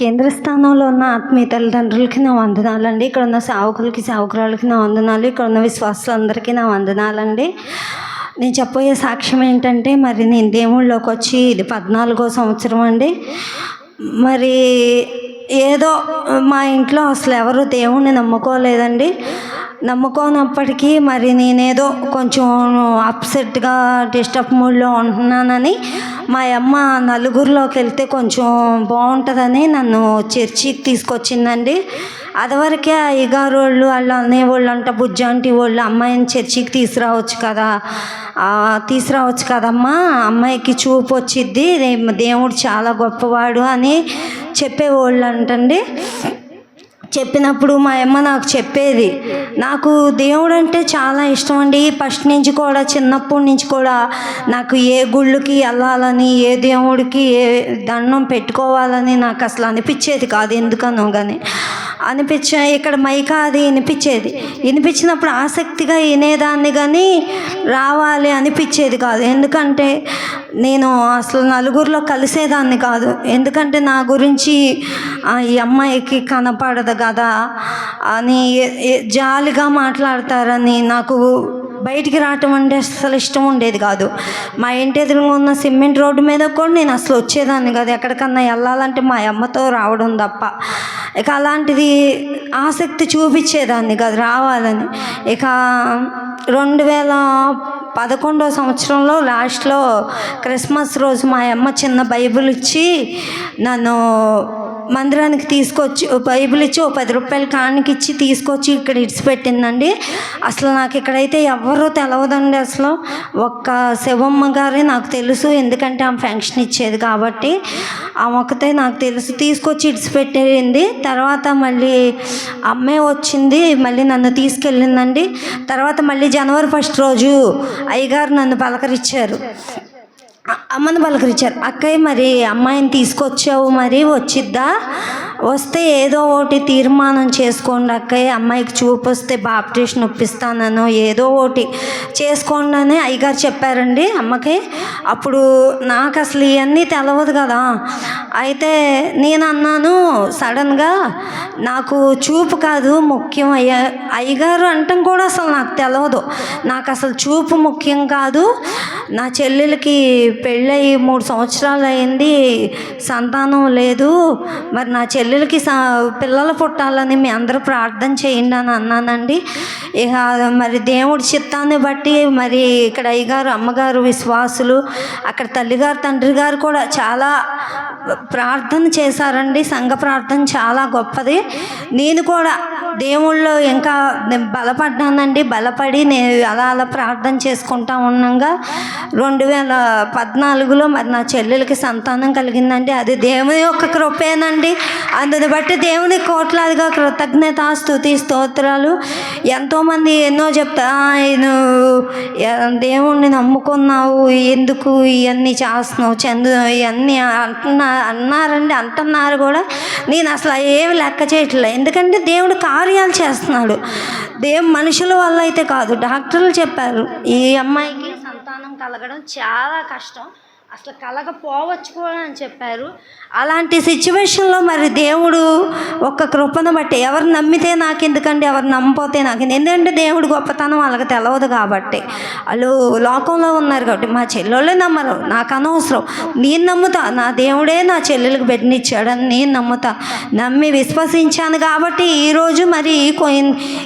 కేంద్ర స్థానంలో ఉన్న ఆత్మీయ తల్లిదండ్రులకి నా వందనాలండి. ఇక్కడ ఉన్న సేవకులకి సేవకురాలకి నా వందనాలు. ఇక్కడ ఉన్న విశ్వాసులందరికీ నా వందనాలండి. నేను చెప్పబోయే సాక్ష్యం ఏంటంటే మరి నేను దేవుళ్ళలోకి వచ్చి ఇది పద్నాలుగో సంవత్సరం అండి. మరి ఏదో మా ఇంట్లో అసలు ఎవరు దేవుణ్ణి నమ్ముకోలేదండి. నమ్ముకోనప్పటికీ మరి నేనేదో కొంచెం అప్సెట్గా డిస్టర్బ్ మూడ్లో ఉంటున్నానని మా అమ్మ నలుగురిలోకి వెళ్తే కొంచెం బాగుంటుందని నన్ను చర్చికి తీసుకొచ్చిందండి. అదివరకే అయ్యగారు వాళ్ళు వాళ్ళు అనేవాళ్ళు అంట బుజ్జాంటి వాళ్ళు అమ్మాయిని చర్చికి తీసుకురావచ్చు కదా. తీసుకురావచ్చు కదమ్మా అమ్మాయికి చూపు వచ్చిద్ది దేవుడు చాలా గొప్పవాడు అని చెప్పేవాళ్ళు అంటండి. చెప్పినప్పుడు మా అమ్మ నాకు చెప్పేది నాకు దేవుడు అంటే చాలా ఇష్టం అండి ఫస్ట్ నుంచి కూడా చిన్నప్పటి నుంచి కూడా నాకు ఏ గుళ్ళకి వెళ్ళాలని ఏ దేవుడికి ఏ దండం పెట్టుకోవాలని నాకు అసలు అనిపించేది కాదు ఎందుకనో కానీ అనిపించ ఇక్కడ మైకా అది వినిపించేది. వినిపించినప్పుడు ఆసక్తిగా వినేదాన్ని కానీ రావాలి అనిపించేది కాదు. ఎందుకంటే నేను అసలు నలుగురిలో కలిసేదాన్ని కాదు. ఎందుకంటే నా గురించి ఈ అమ్మాయికి కనపడదు కదా? అని జాలిగా మాట్లాడతారని నాకు బయటికి రావటం అంటే అసలు ఇష్టం ఉండేది కాదు. మా ఇంటి ఎదురుగా ఉన్న సిమెంట్ రోడ్డు మీద కూడా నేను అసలు వచ్చేదాన్ని కాదు. ఎక్కడికన్నా వెళ్ళాలంటే మా అమ్మతో రావడం తప్ప. ఇక అలాంటిది ఆసక్తి చూపించేదాన్ని కాదు రావాలని. ఇక రెండు వేల పదకొండో సంవత్సరంలో లాస్ట్లో క్రిస్మస్ రోజు మా అమ్మ చిన్న బైబిల్ ఇచ్చి నన్ను మందిరానికి తీసుకొచ్చి ఓ బైబిల్ ఇచ్చి ఓ పది రూపాయలు కానికి ఇచ్చి తీసుకొచ్చి ఇక్కడ ఇడిచిపెట్టిందండి. అసలు నాకు ఇక్కడైతే ఎవరో తెలవదండి అసలు. ఒక్క శివమ్మ గారే నాకు తెలుసు ఎందుకంటే ఆమె ఫంక్షన్ ఇచ్చేది కాబట్టి. ఆ ఒక్కతే నాకు తెలుసు తీసుకొచ్చి ఇడిచిపెట్టేది. తర్వాత మళ్ళీ అమ్మే వచ్చింది మళ్ళీ నన్ను తీసుకెళ్ళిందండి. తర్వాత మళ్ళీ జనవరి ఫస్ట్ రోజు అయ్యగారు నన్ను పలకరించారు. అమ్మని పలకరించారు. అక్కయ్య మరి అమ్మాయిని తీసుకొచ్చావు మరి వచ్చిద్దా? వస్తే ఏదో ఒకటి తీర్మానం చేసుకోండి అక్కయ్య. అమ్మాయికి చూపు వస్తే బాప్టిషన్ ఒప్పిస్తానను ఏదో ఒకటి చేసుకోండి అని అయ్యగారు చెప్పారండి అమ్మకి. అప్పుడు నాకు అసలు ఇవన్నీ తెలవదు కదా. అయితే నేను అన్నాను సడన్గా నాకు చూపు కాదు ముఖ్యం అయ్య అయ్యగారు అంటాం కూడా అసలు నాకు తెలవదు. నాకు అసలు చూపు ముఖ్యం కాదు. నా చెల్లెలకి పెళ్ళయి మూడు సంవత్సరాలు అయింది సంతానం లేదు. మరి నా చెల్లెలకి సా పిల్లలు పుట్టాలని మీ అందరూ ప్రార్థన చేయండి అని అన్నానండి. ఇక మరి దేవుడి చిత్తాన్ని బట్టి మరి ఇక్కడ అయ్యగారు అమ్మగారు విశ్వాసులు అక్కడ తల్లిగారు తండ్రి గారు కూడా చాలా ప్రార్థన చేశారండి. సంఘ ప్రార్థన చాలా గొప్పది. నేను కూడా దేవుళ్ళో ఇంకా నేను బలపడ్డానండి. బలపడి నేను అలా అలా ప్రార్థన చేసుకుంటా ఉన్నాగా రెండు వేల పద్నాలుగులో మరి నా చెల్లెలకి సంతానం కలిగిందండి. అది దేవుని యొక్క కృపేనండి. అందుని బట్టి దేవుని కోట్లాదిగా కృతజ్ఞత స్థుతి స్తోత్రాలు. ఎంతోమంది ఎన్నో చెప్తా ఆయన దేవుణ్ణి నమ్ముకున్నావు ఎందుకు ఇవన్నీ చేస్తున్నావు చందు ఇవన్నీ అంటున్నా అన్నారండి. అంటున్నారు కూడా. నేను అసలు ఏమి లెక్క చేయట్లేదు. ఎందుకంటే దేవుడు కార్యాలు చేస్తున్నాడు. దేవు మనుషుల వల్ల అయితే కాదు. డాక్టర్లు చెప్పారు ఈ అమ్మాయికి సంతానం కలగడం చాలా కష్టం. అసలు కలగపోవచ్చు కూడా అని చెప్పారు. అలాంటి సిచ్యువేషన్లో మరి దేవుడు ఒక్క కృపను బట్టి ఎవరు నమ్మితే నాకు ఎందుకండి ఎవరు నమ్మపోతే నాకు ఎందుకంటే దేవుడు గొప్పతనం వాళ్ళకి తెలవదు కాబట్టి. వాళ్ళు లోకంలో ఉన్నారు కాబట్టి మా చెల్లెళ్ళే నమ్మరు నాకు అనవసరం. నేను నమ్ముతా నా దేవుడే నా చెల్లెలకు బిడ్డనిచ్చాడని నేను నమ్ముతా. నమ్మి విశ్వసించాను కాబట్టి ఈరోజు మరి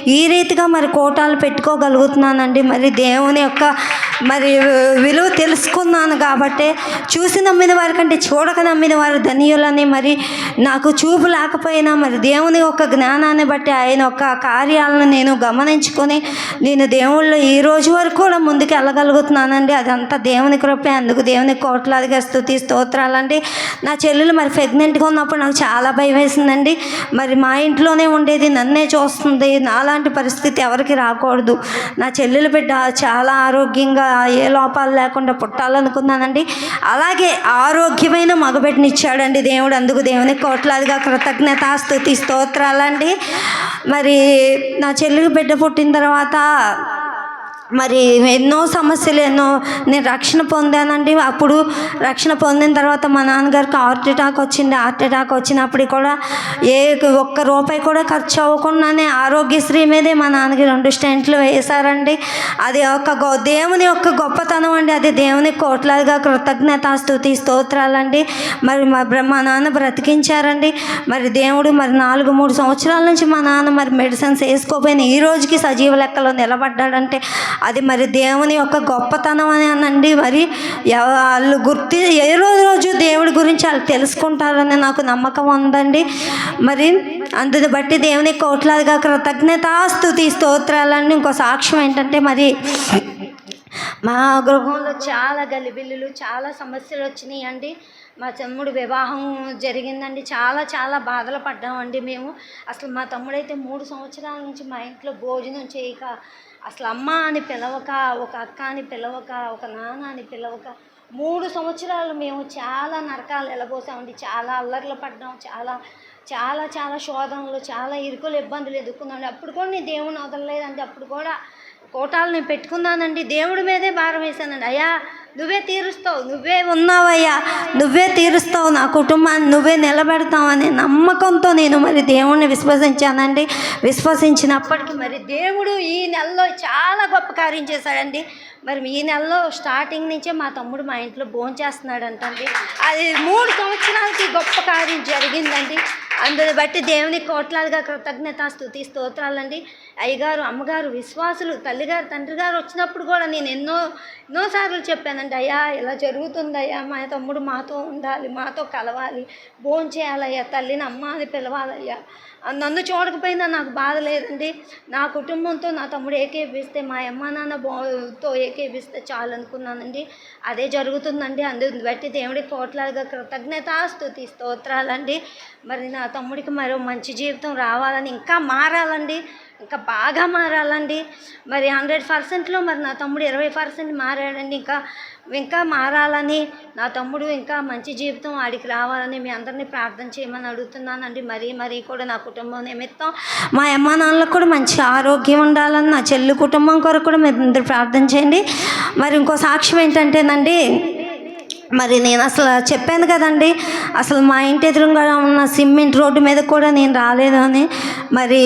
ఈ రీతిగా మరి కోటాలు పెట్టుకోగలుగుతున్నానండి. మరి దేవుని యొక్క మరి విలువ తెలుసుకున్నాను కాబట్టి చూసి నమ్మిన వారికంటే చూడక నమ్మిన వారు ధనియులని మరి నాకు చూపు లేకపోయినా మరి దేవుని యొక్క జ్ఞానాన్ని బట్టి ఆయన యొక్క కార్యాలను నేను గమనించుకొని నేను దేవుళ్ళు ఈ రోజు వరకు కూడా ముందుకు వెళ్ళగలుగుతున్నానండి. అదంతా దేవుని కృపే. అందుకు దేవుని కోట్లాదిగా స్థుతి స్తోత్రాలండి. నా చెల్లెలు మరి ప్రెగ్నెంట్గా ఉన్నప్పుడు నాకు చాలా భయం వేసిందండి. మరి మా ఇంట్లోనే ఉండేది. నన్నే చూస్తుంది. నాలాంటి పరిస్థితి ఎవరికి రాకూడదు. నా చెల్లెలు బిడ్డ చాలా ఆరోగ్యంగా ఏ లోపాలు లేకుండా పుట్టాలనుకున్నానండి. అలాగే ఆరోగ్యమైన మగబెట్టినిచ్చాడండి దేవుడు. అందుకు దేవుని కోట్లాదిగా కృతజ్ఞత స్థుతి స్తోత్రాలండి. మరి నా చెల్లికి బిడ్డ పుట్టిన తర్వాత మరి ఎన్నో సమస్యలు ఎన్నో నేను రక్షణ పొందానండి అప్పుడు రక్షణ పొందిన తర్వాత మా నాన్నగారికి హార్ట్ అటాక్ వచ్చింది. హార్ట్ అటాక్ వచ్చినప్పుడు కూడా ఏ ఒక్క రూపాయి కూడా ఖర్చు అవ్వకుండానే ఆరోగ్యశ్రీ మీదే మా నాన్నగారు రెండు స్టెంట్లు వేశారండి. అది ఒక గొ దేవుని యొక్క గొప్పతనం అండి. అది దేవుని కోట్లాదిగా కృతజ్ఞత స్థుతి స్తోత్రాలండి. మరి మా మా నాన్న బ్రతికించారండి. మరి దేవుడు మరి నాలుగు మూడు సంవత్సరాల నుంచి మా నాన్న మరి మెడిసిన్స్ వేసుకోపోయిన ఈ రోజుకి సజీవ లెక్కలో నిలబడ్డాడంటే అది మరి దేవుని యొక్క గొప్పతనం అని అనండి. మరి వాళ్ళు గుర్తి ఏ రోజు రోజు దేవుడి గురించి వాళ్ళు తెలుసుకుంటారని నాకు నమ్మకం ఉందండి. మరి అందుని బట్టి దేవుని కోట్లాదిగా కృతజ్ఞతాస్తుతి స్తోత్రాలన్నీ ఇంకో సాక్ష్యం ఏంటంటే మరి మా గృహంలో చాలా గలిబిల్లులు చాలా సమస్యలు వచ్చినాయి అండి మా తమ్ముడు వివాహం జరిగిందండి. చాలా చాలా బాధలు పడ్డామండి మేము. అసలు మా తమ్ముడైతే మూడు సంవత్సరాల నుంచి మా ఇంట్లో భోజనం చేయక అసలు అమ్మ అని పిలవక ఒక అక్క అని పిలవక ఒక నాన్న అని పిలవక మూడు సంవత్సరాలు మేము చాలా నరకాలు వెళ్ళబోసామండి చాలా అల్లర్లు పడ్డాం. చాలా చాలా చాలా శోధనలు చాలా ఇరుకులు ఇబ్బందులు ఎదుర్కొన్నాం. అప్పుడు కూడా నేను దేవుని వదలలేదండి అప్పుడు కూడా కోటాలు నేను పెట్టుకున్నానండి దేవుడి మీదే భారం వేశానండి. అయ్యా నువ్వే తీరుస్తావు నువ్వే ఉన్నావయ్యా. నువ్వే తీరుస్తావు నా కుటుంబాన్ని నువ్వే నిలబెడతావు అనే నమ్మకంతో నేను మరి దేవుణ్ణి విశ్వసించానండి. విశ్వసించినప్పటికీ మరి దేవుడు ఈ నెలలో చాలా గొప్ప కార్యం చేశాడండి. మరి ఈ నెలలో స్టార్టింగ్ నుంచే మా తమ్ముడు మా ఇంట్లో భోంచేస్తున్నాడంటండి అది మూడు సంవత్సరాలకి గొప్ప కార్యం జరిగిందండి. అందుని బట్టి దేవుని కోట్లాదిగా కృతజ్ఞత స్థుతి స్తోత్రాలండి. అయ్యగారు అమ్మగారు విశ్వాసులు తల్లిగారు తండ్రి గారు వచ్చినప్పుడు కూడా నేను ఎన్నో ఎన్నోసార్లు చెప్పానండి అయ్యా ఇలా జరుగుతుంది అయ్యా మా తమ్ముడు మాతో ఉండాలి మాతో కలవాలి భోజనం చేయాలయ్యా తల్లిని అమ్మ అని పిలవాలయ్యా. నన్ను చూడకపోయినా నాకు బాధ లేదండి. నా కుటుంబంతో నా తమ్ముడు ఏకేపిస్తే మా అమ్మ నాన్న బోతో ఏకేపిస్తే చాలు అనుకున్నానండి. అదే జరుగుతుందండి అందుని బట్టి దేవుడికి కోట్లాదిగా కృతజ్ఞతాస్తుతి స్తోత్రాలండి. మరి నా తమ్ముడికి మరో మంచి జీవితం రావాలని ఇంకా మారాలండి. ఇంకా బాగా మారాలండి. మరి హండ్రెడ్ పర్సెంట్లో మరి నా తమ్ముడు ఇరవై పర్సెంట్ మారాడండి ఇంకా. ఇంకా మారాలని నా తమ్ముడు ఇంకా మంచి జీవితం ఆడికి రావాలని మీ అందరినీ ప్రార్థన చేయమని అడుగుతున్నానండి. మరీ మరీ కూడా నా కుటుంబం నిమిత్తం మా అమ్మ నాన్నలకు కూడా మంచి ఆరోగ్యం ఉండాలని నా చెల్లి కుటుంబం కొరకు కూడా మీరు అందరూ ప్రార్థన చేయండి. మరి ఇంకో సాక్ష్యం ఏంటంటేనండి మరి నేను అసలు చెప్పాను కదండి అసలు మా ఇంటి ఎదురుగా ఉన్న సిమెంట్ రోడ్డు మీద కూడా నేను రాలేదు అని మరి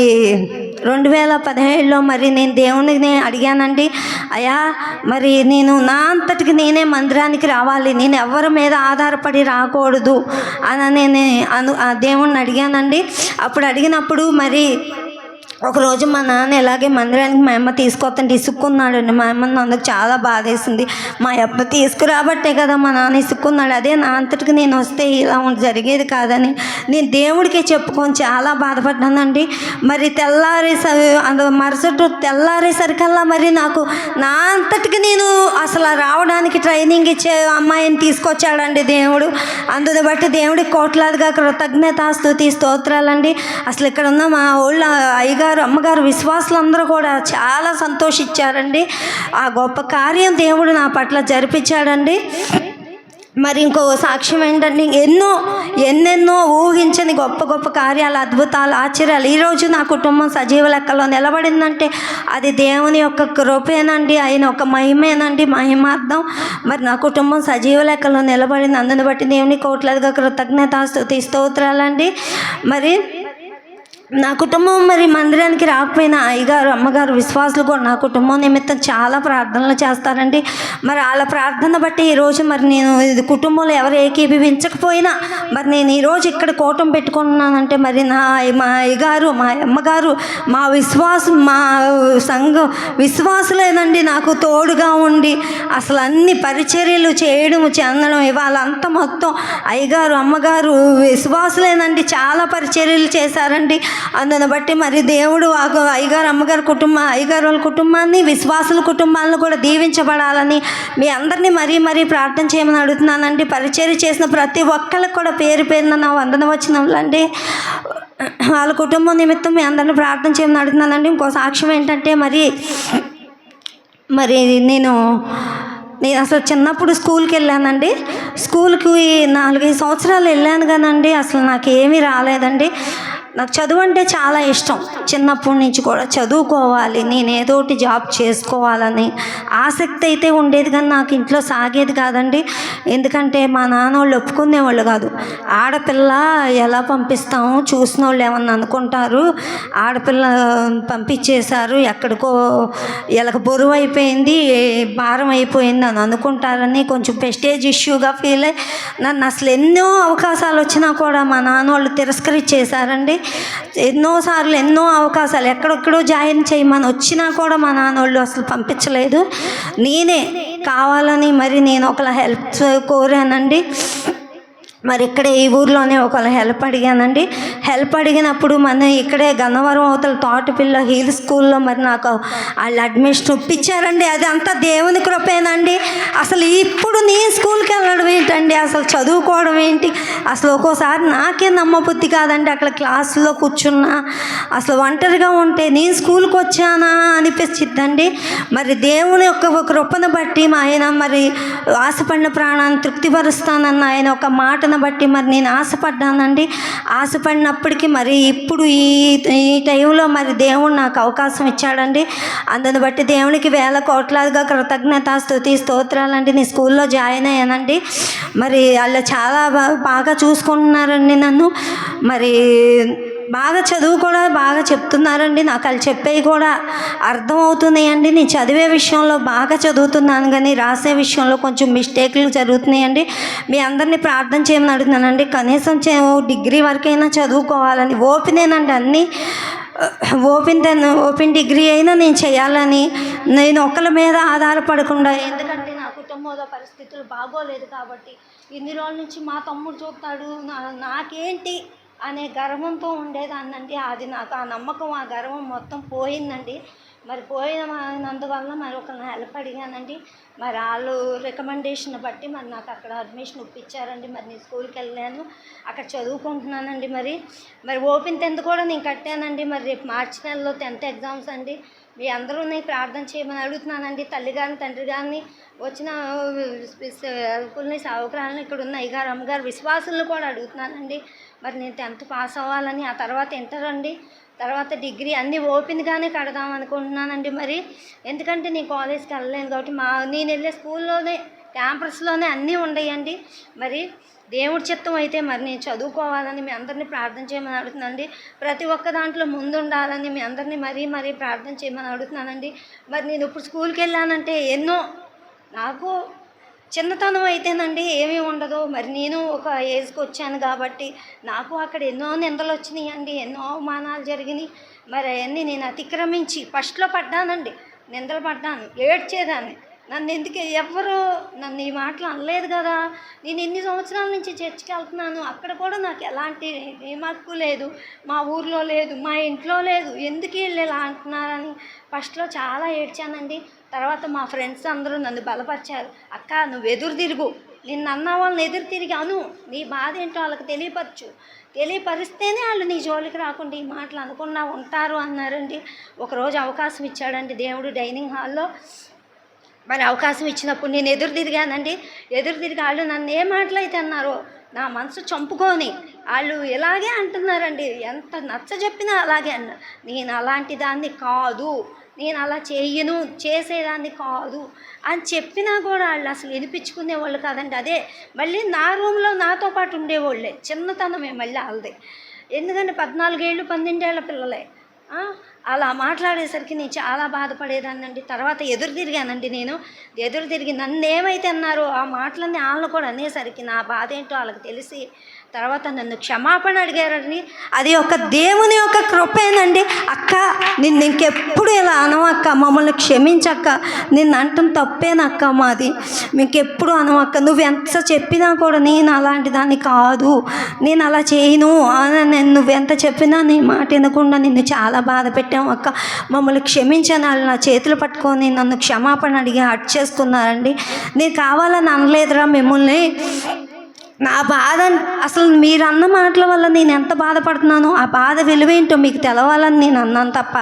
రెండు వేల పదిహేడులో మరి నేను దేవునికి అడిగానండి. అయ్యా మరి నేను నా అంతటికి నేనే మందిరానికి రావాలి. నేను ఎవరి మీద ఆధారపడి రాకూడదు అని నేను అను ఆ దేవుణ్ణి అడిగానండి. అప్పుడు అడిగినప్పుడు మరి ఒకరోజు మా నాన్న ఇలాగే మందిరానికి మా అమ్మ తీసుకొస్తాను ఇసుక్కున్నాడండి. మా అమ్మ అందుకు చాలా బాధేసింది. మా అమ్మ తీసుకురాబట్టే కదా మా నాన్న ఇసుక్కున్నాడు. అదే నా అంతటికి నేను వస్తే ఇలా ఉండి జరిగేది కాదని నేను దేవుడికి చెప్పుకొని చాలా బాధపడ్డానండి. మరి తెల్లారేసరి అందు మరుసటి తెల్లారేసరికల్లా మరి నాకు నా అంతటికి నేను అసలు రావడానికి ట్రైనింగ్ ఇచ్చే అమ్మాయిని తీసుకొచ్చాడండి దేవుడు. అందుని బట్టి దేవుడికి కోట్లాదిగా కృతజ్ఞతాస్తుతి స్తోత్రాలండి. అసలు ఇక్కడ ఉన్న మా ఊళ్ళో అయ్యగారు అమ్మగారు విశ్వాసులందరూ కూడా చాలా సంతోషించారండి. ఆ గొప్ప కార్యం దేవుడు నా పట్ల జరిపించాడండి. మరి ఇంకో సాక్ష్యం ఏంటంటే ఎన్నో ఎన్నెన్నో ఊహించని గొప్ప గొప్ప కార్యాలు అద్భుతాలు ఆశ్చర్యాలు. ఈరోజు నా కుటుంబం సజీవ లెక్కలో నిలబడిందంటే అది దేవుని యొక్క కృపేనండి ఆయన ఒక మహిమేనండి మహిమార్థం. మరి నా కుటుంబం సజీవ లెక్కలో నిలబడింది. అందుని బట్టి దేవుని కోట్లదిగా కృతజ్ఞత స్తుతి స్తోత్రాలండి. మరి నా కుటుంబం మరి మందిరానికి రాకపోయినా అయ్యగారు అమ్మగారు విశ్వాసులు కూడా నా కుటుంబం నిమిత్తం చాలా ప్రార్థనలు చేస్తారండి. మరి వాళ్ళ ప్రార్థన బట్టి ఈరోజు మరి నేను ఇది కుటుంబంలో ఎవరు ఏకీభవించకపోయినా మరి నేను ఈరోజు ఇక్కడ కూటం పెట్టుకుంటున్నానంటే మరి నా మా అయ్యగారు మా అమ్మగారు మా విశ్వాసం మా సంఘం విశ్వాసులేనండి. నాకు తోడుగా ఉండి అసలు అన్ని పరిచర్యలు చేయడం చెందడం ఇవాళ అంతా మొత్తం అయ్యగారు అమ్మగారు విశ్వాసులేనండి. చాలా పరిచర్యలు చేశారండి. అందును బట్టి మరి దేవుడు ఆ అయ్యగారు అమ్మగారు కుటుంబం అయ్యగారు వాళ్ళ కుటుంబాన్ని విశ్వాసుల కుటుంబాలను కూడా దీవించబడాలని మీ అందరినీ మరీ మరీ ప్రార్థన చేయమని అడుగుతున్నానండి. పరిచయం చేసిన ప్రతి ఒక్కరికి కూడా పేరు పేరున నా వందన వచ్చినండి వాళ్ళ కుటుంబం నిమిత్తం మీ అందరిని ప్రార్థన చేయమని అడుగుతున్నానండి. ఇంకో సాక్ష్యం ఏంటంటే మరి మరి నేను నేను అసలు చిన్నప్పుడు స్కూల్కి వెళ్ళానండి. స్కూల్కి నాలుగైదు సంవత్సరాలు వెళ్ళాను కానండి. అసలు నాకు ఏమీ రాలేదండి. నాకు చదువు అంటే చాలా ఇష్టం. చిన్నప్పటి నుంచి కూడా చదువుకోవాలి నేను ఏదో ఒకటి జాబ్ చేసుకోవాలని ఆసక్తి అయితే ఉండేది కానీ నాకు ఇంట్లో సాగేది కాదండి. ఎందుకంటే మా నాన్న వాళ్ళు ఒప్పుకునేవాళ్ళు కాదు. ఆడపిల్ల ఎలా పంపిస్తాము చూసిన వాళ్ళు ఏమన్నా అనుకుంటారు. ఆడపిల్ల పంపించేశారు ఎక్కడికో ఎలక బరువు అయిపోయింది భారం అయిపోయింది అని అనుకుంటారని కొంచెం ప్రెస్టేజ్ ఇష్యూగా ఫీల్ అయ్యి నన్ను అసలు ఎన్నో అవకాశాలు వచ్చినా కూడా మా నాన్న వాళ్ళు తిరస్కరించేశారండి ఎన్నోసార్లు ఎన్నో అవకాశాలు ఎక్కడెక్కడో జాయిన్ చేయమని వచ్చినా కూడా మా నాన్న వాళ్ళు అసలు పంపించలేదు. నేనే కావాలని మరి నేను ఒకలా హెల్ప్ కోరానండి. మరి ఇక్కడే ఈ ఊర్లోనే ఒకళ్ళ హెల్ప్ అడిగానండి. హెల్ప్ అడిగినప్పుడు మన ఇక్కడే గన్నవరం అవతల తోటపిల్ల హీల్ స్కూల్లో మరి నాకు వాళ్ళు అడ్మిషన్ ఒప్పించారండి. అది అంతా దేవుని కృపేనండి. అసలు ఇప్పుడు నేను స్కూల్కి వెళ్ళడం ఏంటండి? అసలు చదువుకోవడం ఏంటి? అసలు ఒక్కోసారి నాకే నమ్మబుద్ధి కాదండి అక్కడ క్లాసులో కూర్చున్నా. అసలు ఒంటరిగా ఉంటే నేను స్కూల్కి వచ్చానా అనిపిస్తుందండి మరి దేవుని యొక్క కృపను బట్టి మా ఆయన మరి ఆశపడిన ప్రాణాన్ని తృప్తిపరుస్తానన్న ఆయన ఒక మాటను బట్టి మరి నేను ఆశపడ్డానండి. ఆశపడినప్పటికీ మరి ఇప్పుడు ఈ ఈ టైంలో మరి దేవుడు నాకు అవకాశం ఇచ్చాడండి. అందుని బట్టి దేవునికి వేల కోట్లాదిగా కృతజ్ఞత స్థుతి స్తోత్రాలండి. నేను స్కూల్లో జాయిన్ అయ్యానండి. మరి వాళ్ళు చాలా బాగా చూసుకుంటున్నారండి నన్ను. మరి బాగా చదువు కూడా బాగా చెప్తున్నారండి. నాకు వాళ్ళు చెప్పేవి కూడా అర్థమవుతున్నాయండి. నేను చదివే విషయంలో బాగా చదువుతున్నాను కానీ రాసే విషయంలో కొంచెం మిస్టేక్లు జరుగుతున్నాయండి. మీ అందరినీ ప్రార్థన చేయమని అడుగుతున్నానండి. కనీసం చే- ఓ డిగ్రీ వరకైనా చదువుకోవాలని ఓపెనేనండి అన్నీ. ఓపెన్ టెన్ ఓపెన్ డిగ్రీ అయినా నేను చేయాలని నేను ఒకళ్ళ మీద ఆధారపడకుండా ఎందుకంటే నా కుటుంబంలో పరిస్థితులు బాగోలేదు కాబట్టి ఇన్ని రోజుల నుంచి మా తమ్ముడు చూస్తాడు. నాకేంటి అనే గర్వంతో ఉండేదాన్నండి. అది నాకు ఆ నమ్మకం ఆ గర్వం మొత్తం పోయిందండి. మరి పోయినందువల్ల మరి ఒకరిని హెల్ప్ అడిగానండి. మరి వాళ్ళు రికమెండేషన్ బట్టి మరి నాకు అక్కడ అడ్మిషన్ ఒప్పించారండి మరి నేను స్కూల్కి వెళ్ళాను. అక్కడ చదువుకుంటున్నానండి మరి. మరి ఓపెన్ టెన్త్ కూడా నేను కట్టానండి. మరి రేపు మార్చి నెలలో టెన్త్ ఎగ్జామ్స్ అండి. మీ అందరూ నేను ప్రార్థన చేయమని అడుగుతున్నానండి. తల్లి గారిని తండ్రి గారిని వచ్చిన కొన్ని సావుకురాలని ఇక్కడ ఉన్న అయ్యగారు అమ్మగారు విశ్వాసులను కూడా అడుగుతున్నానండి. మరి నేను టెన్త్ పాస్ అవ్వాలని ఆ తర్వాత ఇంటర్ అండి. తర్వాత డిగ్రీ అన్నీ ఓపెన్గానే కడదాం అనుకుంటున్నానండి మరి. ఎందుకంటే నేను కాలేజ్కి వెళ్ళలేను కాబట్టి మా నేను వెళ్ళే స్కూల్లోనే క్యాంపస్లోనే అన్నీ ఉండయండి. మరి దేవుడి చిత్తం అయితే మరి నేను చదువుకోవాలని మీ అందరినీ ప్రార్థన చేయమని అడుగుతున్నానండి. ప్రతి ఒక్క దాంట్లో ముందు ఉండాలని మీ అందరినీ మరీ మరీ ప్రార్థన చేయమని అడుగుతున్నానండి. మరి నేను ఇప్పుడు స్కూల్కి వెళ్ళానంటే ఎన్నో నాకు చిన్నతనం అయితేనండి ఏమీ ఉండదు. మరి నేను ఒక ఏజ్కి వచ్చాను కాబట్టి నాకు అక్కడ ఎన్నో నిందలు వచ్చినాయి అండి ఎన్నో అవమానాలు జరిగినాయి. మరి అవన్నీ నేను అతిక్రమించి ఫస్ట్లో పడ్డానండి. నిందలు పడ్డాను ఏడ్చేదాన్ని. నన్ను ఎందుకు ఎవరు నన్ను ఈ మాటలు అనలేదు కదా? నేను ఎన్ని సంవత్సరాల నుంచి చర్చికి వెళ్తున్నాను? అక్కడ కూడా నాకు ఎలాంటి ఏం హక్కు లేదు. మా ఊర్లో లేదు మా ఇంట్లో లేదు. ఎందుకు వీళ్ళు ఇలా అంటున్నారని ఫస్ట్లో చాలా ఏడ్చానండి. తర్వాత మా ఫ్రెండ్స్ అందరూ నన్ను బలపరిచారు. అక్క నువ్వు ఎదురు తిరుగు. నిన్ను అన్న వాళ్ళని ఎదురు తిరిగి అను. నీ బాధ ఏంటో వాళ్ళకి తెలియపరచు. తెలియపరిస్తేనే వాళ్ళు నీ జోలికి రాకుండా ఈ మాటలు అనుకున్నా ఉంటారు అన్నారండి. ఒకరోజు అవకాశం ఇచ్చాడండి దేవుడు డైనింగ్ హాల్లో. మరి అవకాశం ఇచ్చినప్పుడు నేను ఎదురు తిరిగానండి. ఎదురు తిరిగి వాళ్ళు నన్ను ఏ మాటలు అయితే అన్నారో నా మనసు చంపుకొని వాళ్ళు ఇలాగే అంటున్నారండి. ఎంత నచ్చ చెప్పినా అలాగే అన్న నేను అలాంటి దాన్ని కాదు. నేను అలా చేయను చేసేదాన్ని కాదు అని చెప్పినా కూడా వాళ్ళు అసలు వినిపించుకునే వాళ్ళు కాదండి. అదే మళ్ళీ నా రూమ్లో నాతో పాటు ఉండేవాళ్ళే చిన్నతనమే మళ్ళీ వాళ్ళది. ఎందుకంటే పద్నాలుగేళ్ళు పన్నెండేళ్ళ పిల్లలే. అలా మాట్లాడేసరికి నేను చాలా బాధపడేదాన్నండి. తర్వాత ఎదురు తిరిగానండి నేను. ఎదురు తిరిగి నన్ను ఏమైతే అన్నారో ఆ మాటలన్నీ వాళ్ళు కూడా అనేసరికి నా బాధ ఏంటో వాళ్ళకి తెలిసి తర్వాత నన్ను క్షమాపణ అడిగారని అది ఒక దేవుని యొక్క కృపేనండి. అక్క నిన్ను ఇంకెప్పుడు ఇలా అనవక్క మమ్మల్ని క్షమించక్క. నిన్ను అంటం తప్పేనక్క మాది? మీకెప్పుడు అనవక్క నువ్వు ఎంత చెప్పినా కూడా నేను అలాంటి దాన్ని కాదు. నేను అలా చేయను. అని నేను నువ్వు ఎంత చెప్పినా నీ మాట వినకుండా నిన్ను చాలా బాధ పెట్టాం అక్క. మమ్మల్ని క్షమించని వాళ్ళు నా చేతులు పట్టుకొని నన్ను క్షమాపణ అడిగి హట్ చేసుకున్నారండి నేను కావాలని అనలేదురా మిమ్మల్ని. నా బాధ అసలు మీరు అన్న మాటల వల్ల నేను ఎంత బాధపడుతున్నానో ఆ బాధ విలువేంటో మీకు తెలవాలని నేను అన్నాను తప్ప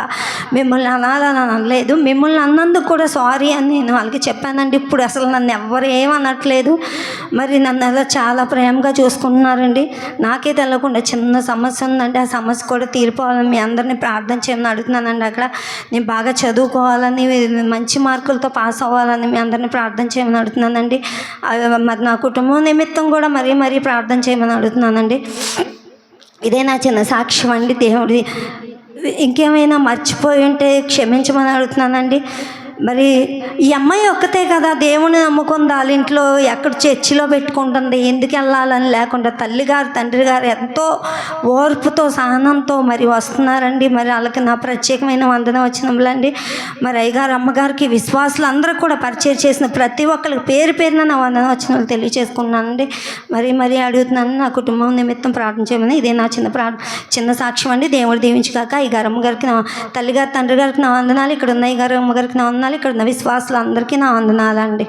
మిమ్మల్ని అనాలని అనలేదు. మిమ్మల్ని అన్నందుకు కూడా సారీ అని నేను వాళ్ళకి చెప్పానండి. ఇప్పుడు అసలు నన్ను ఎవ్వరు ఏమనట్లేదు మరి నన్ను అలా చాలా ప్రేమగా చూసుకుంటున్నారండి. నాకే తెలియకుండా చిన్న సమస్య ఉందండి. ఆ సమస్య కూడా తీరిపోవాలని మీ అందరినీ ప్రార్థన చేయమని అడుగుతున్నానండి అక్కడ. నేను బాగా చదువుకోవాలని మంచి మార్కులతో పాస్ అవ్వాలని మీ అందరినీ ప్రార్థన చేయమని అడుగుతున్నానండి. మరి నా కుటుంబం నిమిత్తం కూడా మరి మరీ ప్రార్థన చేయమని అడుగుతున్నానండి. ఇదే నా చిన్న సాక్ష్యం అండి దేవుడి. ఇంకేమైనా మర్చిపోయి ఉంటే క్షమించమని అడుగుతున్నానండి. మరి ఈ అమ్మాయి ఒక్కతే కదా దేవుని నమ్ముకుంది వాళ్ళ ఇంట్లో ఎక్కడ చర్చిలో పెట్టుకుంటుంది ఎందుకు వెళ్ళాలని లేకుండా తల్లి గారు తండ్రి గారు ఎంతో ఓర్పుతో సహనంతో మరి వస్తున్నారండి. మరి వాళ్ళకి నా ప్రత్యేకమైన వందన వచ్చినములండి మరి అయ్యగారు అమ్మగారికి విశ్వాసులు అందరూ కూడా పరిచయం చేసిన ప్రతి ఒక్కరికి పేరు పేరున నా వందన వచ్చిన తెలియచేసుకున్నానండి మరి మరి అడుగుతున్నాను నా కుటుంబం నిమిత్తం ప్రార్థన చేయమని ఇదే నా చిన్న ప్రార్థన చిన్న సాక్ష్యం అండి. దేవుడు దీవించుగాక ఈ గారు అమ్మగారికి నా తల్లి గారు తండ్రి గారికి నా వందనాలు. ఇక్కడ ఉన్న గారు అమ్మగారికి నా వందనాలు. ఇక్కడ ఉన్న విశ్వాసులు అందరికీ నా వందనాలండి.